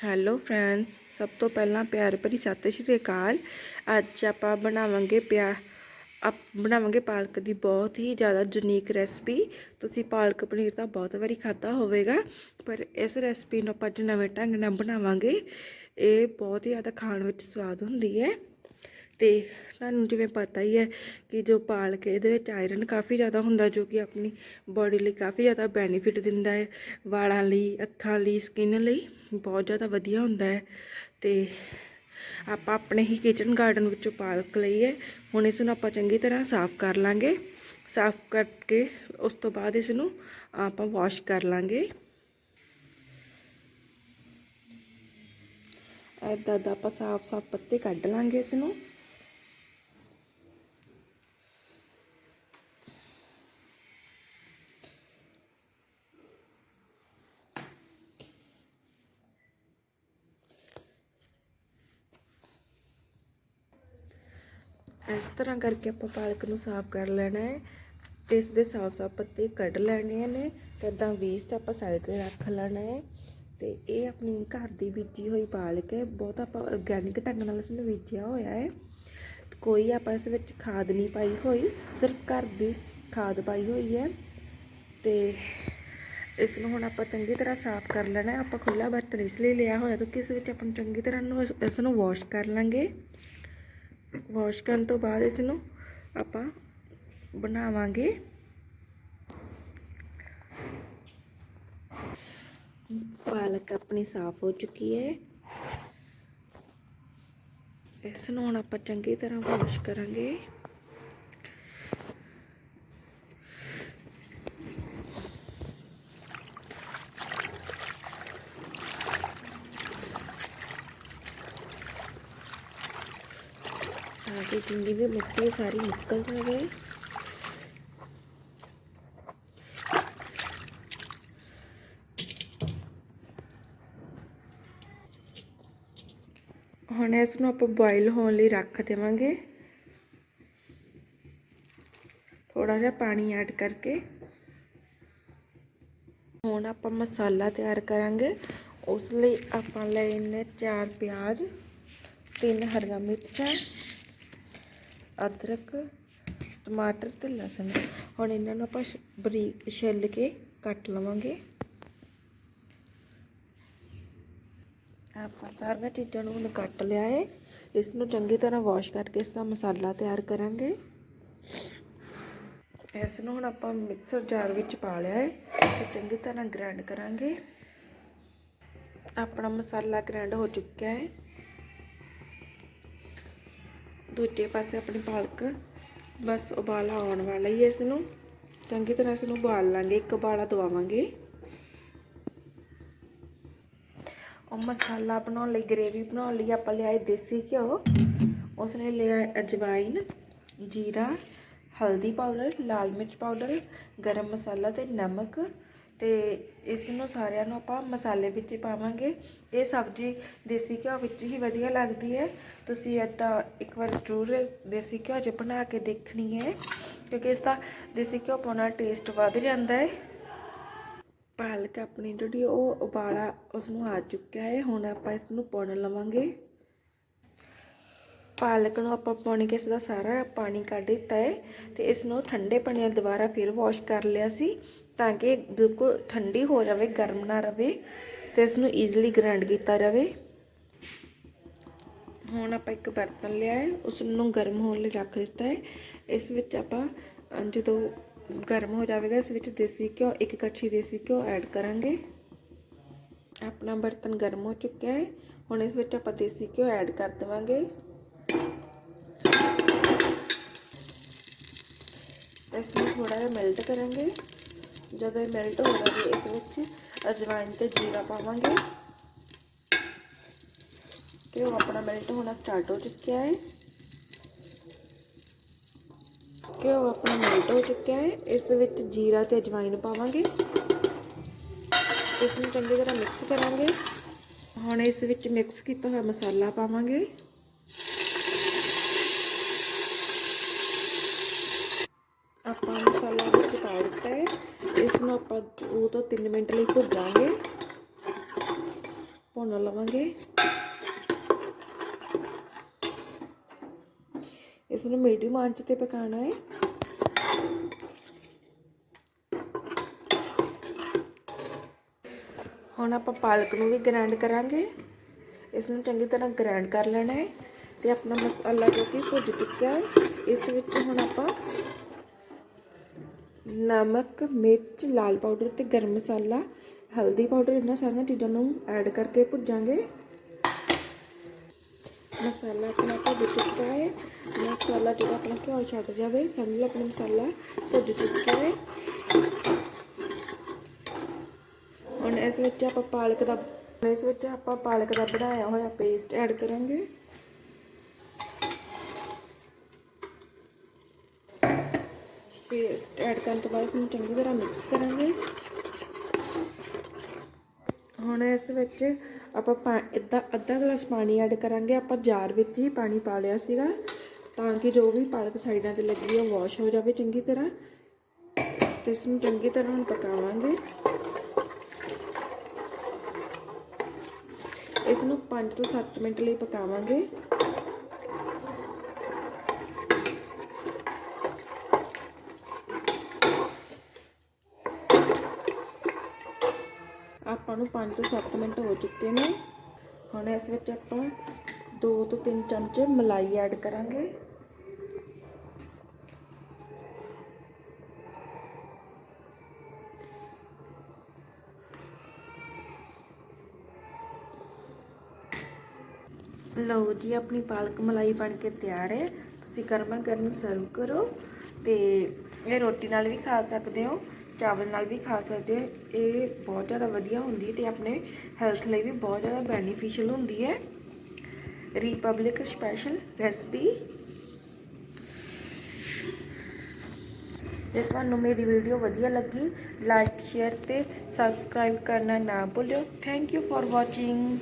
Hello friends ਸਭ ਤੋਂ ਪਹਿਲਾਂ ਪਿਆਰ ਭਰੀ ਸਤਿ ਸ਼੍ਰੀ ਅਕਾਲ। ਅੱਜ ਆਪਾਂ ਬਣਾਵਾਂਗੇ ਪਿਆ ਆਪ ਬਣਾਵਾਂਗੇ ਪਾਲਕ ਦੀ ਬਹੁਤ ਹੀ ਜ਼ਿਆਦਾ ਯੂਨੀਕ ਰੈਸਪੀ ਤੁਸੀਂ ਪਾਲਕ ਪਨੀਰ ਤਾਂ ਬਹੁਤ ਵਾਰੀ ਖਾਧਾ ਹੋਵੇਗਾ, ਪਰ ਇਸ ਰੈਸਪੀ ਨੂੰ ਆਪਾਂ ਅੱਜ ਨਵੇਂ ਢੰਗ ਨਾਲ ਬਣਾਵਾਂਗੇ। ਇਹ ਬਹੁਤ ਹੀ ਜ਼ਿਆਦਾ ਖਾਣ ਵਿੱਚ ਸਵਾਦ ਹੁੰਦੀ ਹੈ। ਤੇ ਤੁਹਾਨੂੰ ਜਿਵੇਂ ਪਤਾ ਹੀ ਹੈ ਕਿ ਜੋ ਪਾਲਕ ਹੈ, ਇਹਦੇ ਵਿੱਚ ਆਇਰਨ ਕਾਫੀ ਜ਼ਿਆਦਾ ਹੁੰਦਾ ਜੋ ਕਿ ਆਪਣੀ ਬਾਡੀ ਲਈ ਕਾਫੀ ਜ਼ਿਆਦਾ ਬੈਨੀਫਿਟ ਦਿੰਦਾ ਹੈ। ਵਾਲਾਂ ਲਈ ਅੱਖਾਂ ਲਈ ਸਕਿਨ ਲਈ ਬਹੁਤ ਜ਼ਿਆਦਾ ਵਧੀਆ ਹੁੰਦਾ ਹੈ। ਤੇ ਆਪਾਂ ਆਪਣੇ ਹੀ ਕਿਚਨ ਗਾਰਡਨ ਵਿੱਚੋਂ ਪਾਲਕ ਲਈ ਹੈ। ਹੁਣ ਇਸ ਨੂੰ ਆਪਾਂ ਚੰਗੀ ਤਰ੍ਹਾਂ ਸਾਫ਼ ਕਰ ਲਾਂਗੇ। ਸਾਫ਼ ਕਰਕੇ ਉਸ ਤੋਂ ਬਾਅਦ ਇਸ ਨੂੰ ਆਪਾਂ ਵਾਸ਼ ਕਰ ਲਾਂਗੇ। ਇੱਦਾਂ ਦਾ ਆਪਾਂ ਸਾਫ਼ ਸਾਫ਼ ਪੱਤੇ ਕੱਢ ਲਾਂਗੇ ਇਸ ਨੂੰ ਇਸ ਤਰ੍ਹਾਂ ਕਰਕੇ ਆਪਾਂ ਪਾਲਕ ਨੂੰ ਸਾਫ਼ ਕਰ ਲੈਣਾ ਹੈ ਤੇ ਇਸ ਦੇ ਸਾਫ਼-ਸਾਫ਼ ਪੱਤੇ ਕੱਢ ਲੈਣੇ ਨੇ ਤੇ ਇਦਾਂ ਵੇਸਟ ਆਪਾਂ ਸਾਈਡ ਤੇ ਰੱਖ ਲੈਣਾ ਹੈ ਤੇ ਇਹ ਆਪਣੀ ਘਰ ਦੀ ਬੀਜੀ ਹੋਈ ਪਾਲਕ ਹੈ, ਬਹੁਤ ਆਪਾਂ ਆਰਗੈਨਿਕ ਢੰਗ ਨਾਲ ਇਸ ਨੂੰ ਬੀਜਿਆ ਹੋਇਆ ਹੈ। ਕੋਈ ਆਪਾਂ ਇਸ ਵਿੱਚ ਖਾਦ ਨਹੀਂ ਪਾਈ ਹੋਈ, ਸਿਰਫ ਘਰ ਦੀ ਖਾਦ ਪਾਈ ਹੋਈ ਹੈ ਤੇ ਇਸ ਨੂੰ ਹੁਣ ਆਪਾਂ ਚੰਗੀ ਤਰ੍ਹਾਂ ਸਾਫ਼ ਕਰ ਲੈਣਾ ਆਪਾਂ ਖੁੱਲਾ ਬਰਤਨ ਇਸ ਲਈ ਲਿਆ ਹੋਇਆ ਕਿਉਂਕਿ ਇਸ ਵਿੱਚ ਆਪਾਂ ਨੂੰ ਚੰਗੀ ਤਰ੍ਹਾਂ ਨੂੰ ਇਸ ਨੂੰ ਵਾਸ਼ ਕਰ ਲਾਂਗੇ। ਵਾਸ਼ ਕਰਨ ਤੋਂ ਬਾਅਦ ਇਸ ਨੂੰ ਆਪਾਂ ਬਣਾਵਾਂਗੇ। ਪਾਲਕ ਆਪਣੀ ਸਾਫ਼ ਹੋ ਚੁੱਕੀ ਹੈ। ਇਸ ਨੂੰ ਹੁਣ ਆਪਾਂ ਚੰਗੀ ਤਰ੍ਹਾਂ ਵਾਸ਼ ਕਰਾਂਗੇ। ਤਾਂ ਕਿ ਜਿੰਨੀ ਵੀ ਮਿੱਟੀ ਹੈ ਸਾਰੀ ਨਿਕਲ ਜਾਵੇ ਹੁਣ ਇਸ ਨੂੰ ਆਪਾਂ ਬੋਇਲ ਹੋਣ ਲਈ ਰੱਖ ਦੇਵਾਂਗੇ। ਥੋੜਾ ਜਿਹਾ ਪਾਣੀ ਐਡ ਕਰਕੇ। ਹੁਣ ਆਪਾਂ ਮਸਾਲਾ ਤਿਆਰ ਕਰਾਂਗੇ। ਉਸ ਲਈ ਆਪਾਂ ਲੈਣੇ ਚਾਰ ਪਿਆਜ਼, ਤਿੰਨ ਹਰੀਆਂ ਮਿਰਚਾਂ ਅਦਰਕ, ਟਮਾਟਰ ਤੇ ਲਸਣ। ਹੁਣ ਇਹਨਾਂ ਨੂੰ ਆਪਾਂ ਬਰੀਕ ਛਿੱਲ ਕੇ ਕੱਟ ਲਵਾਂਗੇ। ਆਪਾਂ ਸਾਰੀਆਂ ਚੀਜ਼ਾਂ ਨੂੰ ਹੁਣ ਕੱਟ ਲਿਆ ਹੈ ਇਸ ਨੂੰ ਚੰਗੀ ਤਰ੍ਹਾਂ ਵਾਸ਼ ਕਰਕੇ ਇਸ ਦਾ ਮਸਾਲਾ ਤਿਆਰ ਕਰਾਂਗੇ। ਇਸ ਨੂੰ ਹੁਣ ਆਪਾਂ ਮਿਕਸਰ ਜਾਰ ਵਿੱਚ ਪਾ ਲਿਆ ਹੈ ਤੇ ਚੰਗੀ ਤਰ੍ਹਾਂ ਗ੍ਰਾਈਂਡ ਕਰਾਂਗੇ। ਆਪਣਾ ਮਸਾਲਾ ਗ੍ਰਾਈਂਡ ਹੋ ਚੁੱਕਿਆ ਹੈ ਦੂਜੇ ਪਾਸੇ ਆਪਣੀ ਪਾਲਕ ਬਸ ਉਬਾਲਾ ਆਉਣ ਵਾਲਾ ਹੀ ਹੈ ਇਸ ਨੂੰ ਚੰਗੀ ਤਰ੍ਹਾਂ ਇਸ ਨੂੰ ਉਬਾਲ ਲਾਂਗੇ, ਇੱਕ ਉਬਾਲਾ ਦਵਾਵਾਂਗੇ। ਉਹ ਮਸਾਲਾ ਬਣਾਉਣ ਲਈ ਗ੍ਰੇਵੀ ਬਣਾਉਣ ਲਈ ਆਪਾਂ ਲਿਆਏ ਦੇਸੀ ਘਿਓ। ਉਸ ਨੇ ਲਿਆ ਅਜਵਾਇਨ ਜੀਰਾ, ਹਲਦੀ ਪਾਊਡਰ, ਲਾਲ ਮਿਰਚ ਪਾਊਡਰ, ਗਰਮ ਮਸਾਲਾ ਤੇ ਨਮਕ। ਤੇ ਇਸ ਨੂੰ ਸਾਰਿਆਂ ਨੂੰ ਆਪਾਂ ਮਸਾਲੇ ਵਿੱਚ ਪਾਵਾਂਗੇ। ਇਹ ਸਬਜ਼ੀ ਦੇਸੀ ਘਿਓ ਵਿੱਚ ਹੀ ਵਧੀਆ ਲੱਗਦੀ ਹੈ। ਤੁਸੀਂ ਇੱਦਾਂ ਇੱਕ ਵਾਰ ਜ਼ਰੂਰ ਦੇਸੀ ਘਿਓ 'ਚ ਬਣਾ ਕੇ ਦੇਖਣੀ ਹੈ, ਕਿਉਂਕਿ ਇਸ ਦਾ ਦੇਸੀ ਘਿਓ ਪਾਉਣਾ ਟੇਸਟ ਵੱਧ ਜਾਂਦਾ ਹੈ। ਪਾਲਕ ਆਪਣੀ ਜਿਹੜੀ ਉਹ ਉਬਾਲਾ ਉਸ ਨੂੰ ਆ ਚੁੱਕਿਆ ਹੈ, ਹੁਣ ਆਪਾਂ ਇਸ ਨੂੰ ਪੁਣ ਲਵਾਂਗੇ। ਪਾਲਕ ਨੂੰ ਆਪਾਂ ਪਾਣੀ ਕੇ ਇਸ ਦਾ ਸਾਰਾ ਪਾਣੀ ਕੱਢ ਦਿੱਤਾ ਹੈ ਤੇ ਇਸ ਨੂੰ ਠੰਡੇ ਪਾਣੀ ਨਾਲ ਦੁਬਾਰਾ ਫਿਰ ਵਾਸ਼ ਕਰ ਲਿਆ ਸੀ। ਤਾਂ ਕਿ ਬਿਲਕੁਲ ਠੰਡੀ ਹੋ ਜਾਵੇ, ਗਰਮ ਨਾ ਰਵੇ ਤੇ ਇਸ ਨੂੰ ਈਜ਼ੀਲੀ ਗ੍ਰਾਈਂਡ ਕੀਤਾ ਜਾਵੇ। ਹੁਣ ਆਪਾਂ ਇੱਕ ਬਰਤਨ ਲਿਆ ਹੈ ਉਸ ਨੂੰ ਗਰਮ ਹੋਣ ਲਈ ਰੱਖ ਦਿੱਤਾ ਹੈ। ਇਸ ਵਿੱਚ ਆਪਾਂ ਜਦੋਂ ਗਰਮ ਹੋ ਜਾਵੇਗਾ, ਇਸ ਵਿੱਚ ਦੇਸੀ ਘਿਓ, ਇੱਕ ਕੜਛੀ ਦੇਸੀ ਘਿਓ ਐਡ ਕਰਾਂਗੇ। ਆਪਣਾ ਬਰਤਨ ਗਰਮ ਹੋ ਚੁੱਕਿਆ ਹੈ। ਹੁਣ ਇਸ ਵਿੱਚ ਆਪਾਂ ਦੇਸੀ ਘਿਓ ਐਡ ਕਰ ਦੇਵਾਂਗੇ। ਇਸ ਨੂੰ ਥੋੜਾ ਜਿਹਾ ਮੈਲਟ ਕਰਾਂਗੇ। ਜਦੋਂ ਇਹ ਮੈਲਟ ਹੋ ਜਾਵੇ ਇਸ ਵਿੱਚ ਅਜਵਾਇਨ ਤੇ ਜੀਰਾ ਪਾਵਾਂਗੇ। ਘਿਓ ਆਪਣਾ ਮੈਲਟ ਹੋਣਾ ਸਟਾਰਟ ਹੋ ਚੁੱਕਿਆ ਹੈ। ਘਿਓ ਆਪਣਾ ਮੈਲਟ ਹੋ ਚੁੱਕਿਆ ਹੈ। ਇਸ ਵਿੱਚ ਜੀਰਾ ਤੇ ਅਜਵਾਇਨ ਪਾਵਾਂਗੇ। ਇਸ ਨੂੰ ਚੰਗੀ ਤਰ੍ਹਾਂ ਮਿਕਸ ਕਰਾਂਗੇ। ਹੁਣ ਇਸ ਵਿੱਚ ਮਿਕਸ ਕੀਤਾ ਹੋਇਆ ਮਸਾਲਾ ਪਾਵਾਂਗੇ। ਆਪਾਂ ਮਸਾਲਾ ਵਿੱਚ ਪਾ ਦਿੱਤਾ ਹੈ ਇਸ ਨੂੰ ਆਪਾਂ 2 ਤੋਂ 3 ਮਿੰਟ ਲਈ ਭੁੱਜਾਂਗੇ। ਭੁੰਨ ਲਵਾਂਗੇ। ਇਸ ਨੂੰ ਮੀਡੀਅਮ ਆਂਚ ਤੇ ਪਕਾਉਣਾ ਹੈ। ਹੁਣ ਆਪਾਂ ਪਾਲਕ ਨੂੰ ਵੀ ਗ੍ਰਾਈਂਡ ਕਰਾਂਗੇ। ਇਸ ਨੂੰ ਚੰਗੀ ਤਰ੍ਹਾਂ ਗ੍ਰਾਈਂਡ ਕਰ ਲੈਣਾ ਹੈ ਤੇ ਆਪਣਾ ਮਸਾਲਾ ਜੋ ਕਿ ਭੁੱਜ ਚੁੱਕਿਆ ਹੈ, ਇਸ ਵਿੱਚ ਹੁਣ ਆਪਾਂ ਨਮਕ, ਮਿਰਚ, ਲਾਲ ਪਾਊਡਰ ਤੇ ਗਰਮ ਮਸਾਲਾ, ਹਲਦੀ ਪਾਊਡਰ ਇਹਨਾਂ ਸਾਰੀਆਂ ਚੀਜ਼ਾਂ ਨੂੰ ਐਡ ਕਰਕੇ ਭੁੱਜਾਂਗੇ। ਮਸਾਲਾ ਆਪਣਾ ਭੁੱਜ ਚੁੱਕਾ ਹੈ। ਮਸਾਲਾ ਜਿਹੜਾ ਆਪਣਾ ਘਿਓ ਛੱਡ ਜਾਵੇ ਸਮਝ ਲਓ ਆਪਣਾ ਮਸਾਲਾ ਭੁੱਜ ਚੁੱਕਾ ਹੈ। ਹੁਣ ਇਸ ਵਿੱਚ ਆਪਾਂ ਪਾਲਕ ਦਾ ਇਸ ਵਿੱਚ ਆਪਾਂ ਪਾਲਕ ਦਾ ਬਣਾਇਆ ਹੋਇਆ ਪੇਸਟ ਐਡ ਕਰਾਂਗੇ। ਪੇਸਟ ਐਡ ਕਰਨ ਤੋਂ ਬਾਅਦ ਇਸ ਨੂੰ ਚੰਗੀ ਤਰ੍ਹਾਂ ਮਿਕਸ ਕਰਾਂਗੇ। ਹੁਣ ਇਸ ਵਿੱਚ ਆਪਾਂ ਪਾ, ਇੱਦਾਂ ਅੱਧਾ ਗਲਾਸ ਪਾਣੀ ਐਡ ਕਰਾਂਗੇ। ਆਪਾਂ ਜਾਰ ਵਿੱਚ ਹੀ ਪਾਣੀ ਪਾ ਲਿਆ ਸੀਗਾ, ਤਾਂ ਕਿ ਜੋ ਵੀ ਪਾਲਕ ਸਾਈਡਾਂ ਤੇ ਲੱਗੀ ਹੈ ਵਾਸ਼ ਹੋ ਜਾਵੇ ਚੰਗੀ ਤਰ੍ਹਾਂ। ਤੇ ਇਸ ਨੂੰ ਚੰਗੀ ਤਰ੍ਹਾਂ ਹੁਣ ਪਕਾਵਾਂਗੇ। ਇਸ ਨੂੰ 5 ਤੋਂ 7 ਮਿੰਟ ਲਈ ਪਕਾਵਾਂਗੇ। ਆਪਾਂ ਨੂੰ 5 ਤੋਂ 7 ਮਿੰਟ ਹੋ ਚੁੱਕੇ ਨੇ। ਹੁਣ ਇਸ ਵਿੱਚ ਆਪਾਂ 2 ਤੋਂ 3 ਚਮਚ ਮਲਾਈ ਐਡ ਕਰਾਂਗੇ। ਲਓ ਜੀ, ਆਪਣੀ ਪਾਲਕ ਮਲਾਈ ਬਣ ਕੇ ਤਿਆਰ ਹੈ। ਤੁਸੀਂ ਗਰਮਾ ਗਰਮ ਸਰਵ ਕਰੋ ਤੇ ਇਹ ਰੋਟੀ ਨਾਲ ਵੀ ਖਾ ਸਕਦੇ ਹੋ। ਚਾਵਲ ਨਾਲ ਵੀ ਖਾ ਸਕਦੇ ਹੋ। ਇਹ ਬਹੁਤ ਜ਼ਿਆਦਾ ਵਧੀਆ ਹੁੰਦੀ ਹੈ ਤੇ ਆਪਣੇ ਹੈਲਥ ਲਈ ਵੀ ਬਹੁਤ ਜ਼ਿਆਦਾ ਬੈਨੀਫੀਸ਼ੀਅਲ ਹੁੰਦੀ ਹੈ। ਰਿਪਬਲਿਕ ਸਪੈਸ਼ਲ ਰੈਸਪੀ ਜੇ ਤੁਹਾਨੂੰ ਮੇਰੀ ਵੀਡੀਓ ਵਧੀਆ ਲੱਗੀ ਲਾਈਕ ਸ਼ੇਅਰ ਤੇ ਸਬਸਕ੍ਰਾਈਬ ਕਰਨਾ ਨਾ ਭੁੱਲਿਓ। Thank you for watching